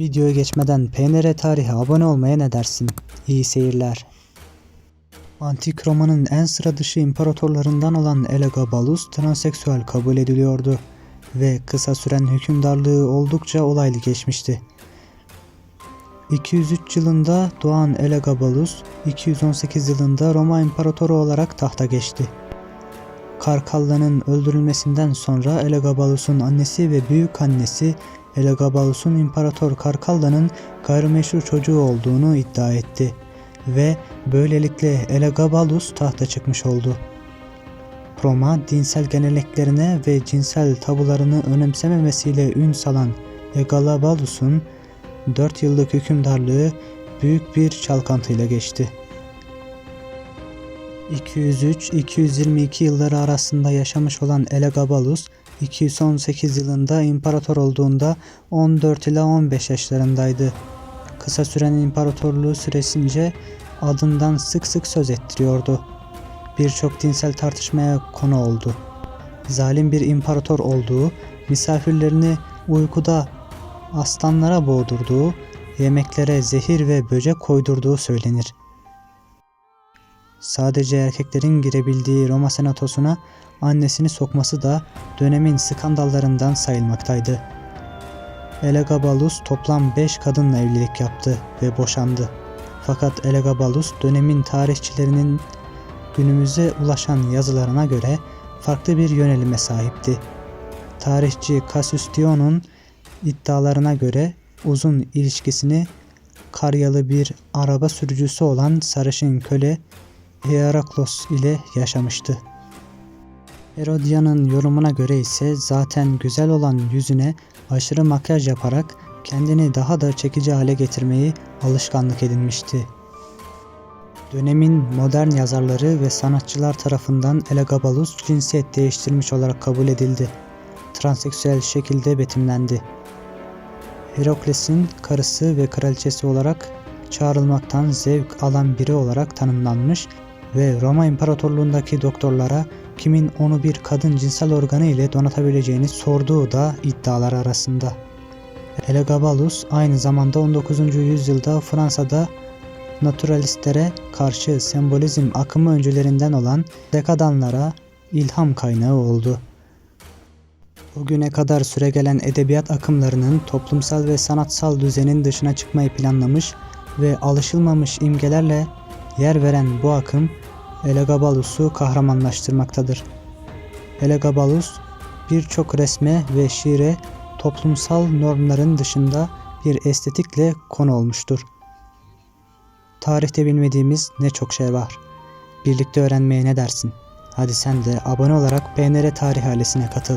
Videoya geçmeden PNR tarihe abone olmaya ne dersin? İyi seyirler. Antik Roma'nın en sıra dışı imparatorlarından olan Elagabalus transseksüel kabul ediliyordu ve kısa süren hükümdarlığı oldukça olaylı geçmişti. 203 yılında doğan Elagabalus, 218 yılında Roma İmparatoru olarak tahta geçti. Karkalla'nın öldürülmesinden sonra Elagabalus'un annesi ve büyük annesi Elagabalus'un İmparator Karkalla'nın gayrimeşru çocuğu olduğunu iddia etti ve böylelikle Elagabalus tahta çıkmış oldu. Roma dinsel geleneklerine ve cinsel tabularını önemsememesiyle ün salan Elagabalus'un 4 yıllık hükümdarlığı büyük bir çalkantıyla geçti. 203-222 yılları arasında yaşamış olan Elagabalus, 218 yılında imparator olduğunda 14 ila 15 yaşlarındaydı. Kısa süren imparatorluğu süresince adından sık sık söz ettiriyordu. Birçok dinsel tartışmaya konu oldu. Zalim bir imparator olduğu, misafirlerini uykuda aslanlara boğdurduğu, yemeklere zehir ve böcek koydurduğu söylenir. Sadece erkeklerin girebildiği Roma senatosuna annesini sokması da dönemin skandallarından sayılmaktaydı. Elagabalus toplam 5 kadınla evlilik yaptı ve boşandı. Fakat Elagabalus dönemin tarihçilerinin günümüze ulaşan yazılarına göre farklı bir yönelime sahipti. Tarihçi Cassius Dion'un iddialarına göre uzun ilişkisini Karyalı bir araba sürücüsü olan sarışın köle Heraklos ile yaşamıştı. Herodian'ın yorumuna göre ise zaten güzel olan yüzüne aşırı makyaj yaparak kendini daha da çekici hale getirmeyi alışkanlık edinmişti. Dönemin modern yazarları ve sanatçılar tarafından Elagabalus cinsiyet değiştirmiş olarak kabul edildi. Transseksüel şekilde betimlendi. Herokles'in karısı ve kraliçesi olarak çağrılmaktan zevk alan biri olarak tanımlanmış ve Roma İmparatorluğundaki doktorlara kimin onu bir kadın cinsel organı ile donatabileceğini sorduğu da iddialar arasında. Elagabalus aynı zamanda 19. yüzyılda Fransa'da naturalistlere karşı sembolizm akımı öncülerinden olan dekadanlara ilham kaynağı oldu. Bugüne kadar süregelen edebiyat akımlarının toplumsal ve sanatsal düzenin dışına çıkmayı planlamış ve alışılmamış imgelerle yer veren bu akım Elagabalus'u kahramanlaştırmaktadır. Elagabalus birçok resme ve şiire toplumsal normların dışında bir estetikle konu olmuştur. Tarihte bilmediğimiz ne çok şey var. Birlikte öğrenmeye ne dersin? Hadi sen de abone olarak PNR Tarih ailesine katıl.